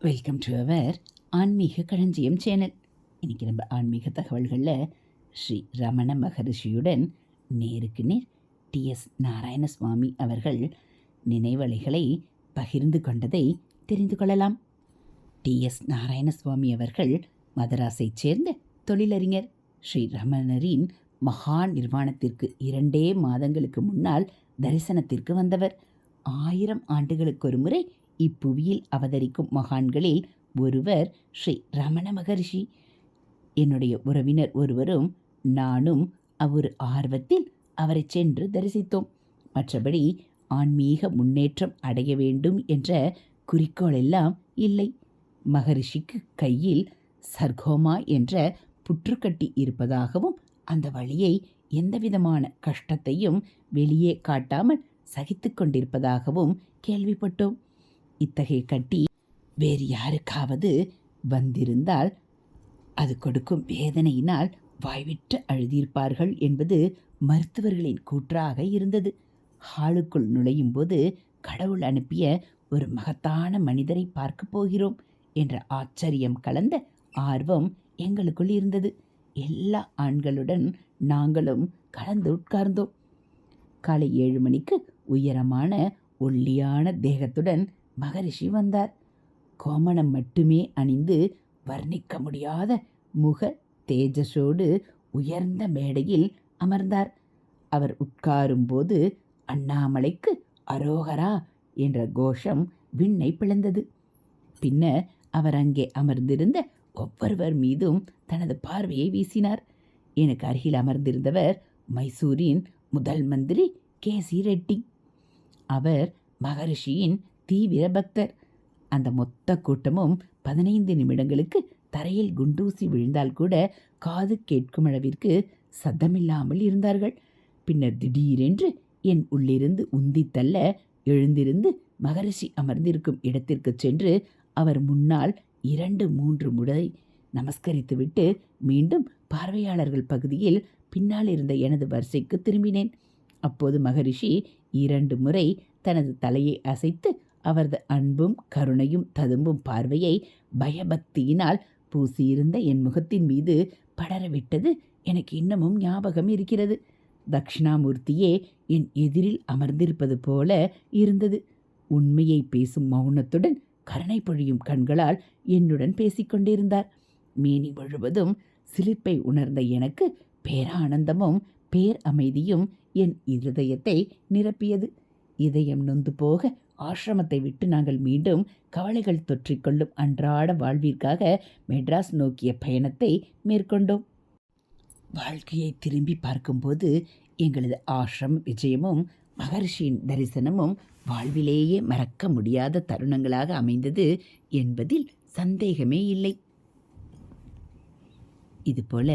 Welcome to our ஆன்மீக களஞ்சியம் channel இன்றைக்கி நம்ம ஆன்மீக தகவல்களில் ஸ்ரீ ரமண மகரிஷியுடன் நேருக்கு நேர் டிஎஸ் நாராயணசுவாமி அவர்கள் நினைவலைகளை பகிர்ந்து கொண்டதை தெரிந்து கொள்ளலாம். டிஎஸ் நாராயணசுவாமி அவர்கள் மதராஸைச் சேர்ந்த தொழிலறிஞர். ஸ்ரீ ரமணரின் மகா நிர்வாணத்திற்கு இரண்டே மாதங்களுக்கு முன்னால் தரிசனத்திற்கு வந்தவர். ஆயிரம் ஆண்டுகளுக்கு ஒரு முறை இப்புவியில் அவதரிக்கும் மகான்களில் ஒருவர் ஸ்ரீ ரமண மகரிஷி. என்னுடைய உறவினர் ஒருவரும் நானும் அவ்வொரு ஆர்வத்தில் அவரை சென்று தரிசித்தோம். மற்றபடி ஆன்மீக முன்னேற்றம் அடைய வேண்டும் என்ற குறிக்கோள் எல்லாம் இல்லை. மகரிஷிக்கு கையில் சர்கோமா என்ற புற்றுக்கட்டி இருப்பதாகவும் அந்த வழியை எந்தவிதமான கஷ்டத்தையும் வெளியே காட்டாமல் சகித்து கொண்டிருப்பதாகவும் கேள்விப்பட்டோம். இத்தகைய கட்டி வேறு யாருக்காவது வந்திருந்தால் அது கொடுக்கும் வேதனையினால் வாய்விட்டு அழுதியிருப்பார்கள் என்பது மருத்துவர்களின் கூற்றாக இருந்தது. ஹாலுக்குள் நுழையும் போது கடவுள் அனுப்பிய ஒரு மகத்தான மனிதரை பார்க்கப் போகிறோம் என்ற ஆச்சரியம் கலந்த ஆர்வம் எங்களுக்குள் இருந்தது. எல்லா ஆண்களுடன் நாங்களும் கலந்து உட்கார்ந்தோம். காலை ஏழு மணிக்கு உயரமான ஒல்லியான தேகத்துடன் மகரிஷி வந்தார். கோமணம் மட்டுமே அணிந்து வர்ணிக்க முடியாத முக தேஜஸோடு உயர்ந்த மேடையில் அமர்ந்தார். அவர் உட்காரும்போது அண்ணாமலைக்கு அரோகரா என்ற கோஷம் விண்ணை பிளந்தது. பின்னர் அவர் அங்கே அமர்ந்திருந்த ஒவ்வொருவர் மீதும் தனது பார்வையை வீசினார். எனக்கு அருகில் அமர்ந்திருந்தவர் மைசூரின் முதல் மந்திரி கே சி ரெட்டி. அவர் மகரிஷியின் தீவிர பக்தர் அந்த மொத்த கூட்டமும் பதினைந்து நிமிடங்களுக்கு தரையில் குண்டூசி விழுந்தால் கூட காது கேட்கும் அளவிற்கு சத்தமில்லாமல் இருந்தார்கள். பின்னர் திடீரென்று என் உள்ளிருந்து உந்தி தள்ள எழுந்திருந்து மகரிஷி அமர்ந்திருக்கும் இடத்திற்கு சென்று அவர் முன்னால் இரண்டு மூன்று முறை நமஸ்கரித்துவிட்டு மீண்டும் பார்வையாளர்கள் பகுதியில் பின்னால் இருந்த எனது வரிசைக்கு திரும்பினேன். அப்போது மகரிஷி இரண்டு முறை தனது தலையை அசைத்து அவரது அன்பும் கருணையும் ததும்பும் பார்வையை பயபக்தியினால் பூசியிருந்த என் முகத்தின் மீது படரவிட்டது. எனக்கு இன்னமும் ஞாபகம் இருக்கிறது. தக்ஷணாமூர்த்தியே என் எதிரில் அமர்ந்திருப்பது போல இருந்தது. உண்மையை பேசும் மௌனத்துடன் கருணை பொழியும் கண்களால் என்னுடன் பேசிக்கொண்டிருந்தார். மேனி முழுவதும் சிலிர்ப்பை உணர்ந்த எனக்கு பேரானந்தமும் பேர் அமைதியும் என் இருதயத்தை நிரப்பியது. இதயம் நொந்து போக ஆசிரமத்தை விட்டு நாங்கள் மீண்டும் கவலைகள் தொற்றிக்கொள்ளும் அன்றாட வாழ்விற்காக மெட்ராஸ் நோக்கிய பயணத்தை மேற்கொண்டோம். வாழ்க்கையை திரும்பி பார்க்கும்போது எங்களது ஆசிரம் விஜயமும் மகர்ஷியின் தரிசனமும் வாழ்விலேயே மறக்க முடியாத தருணங்களாக அமைந்தது என்பதில் சந்தேகமே இல்லை. இதுபோல்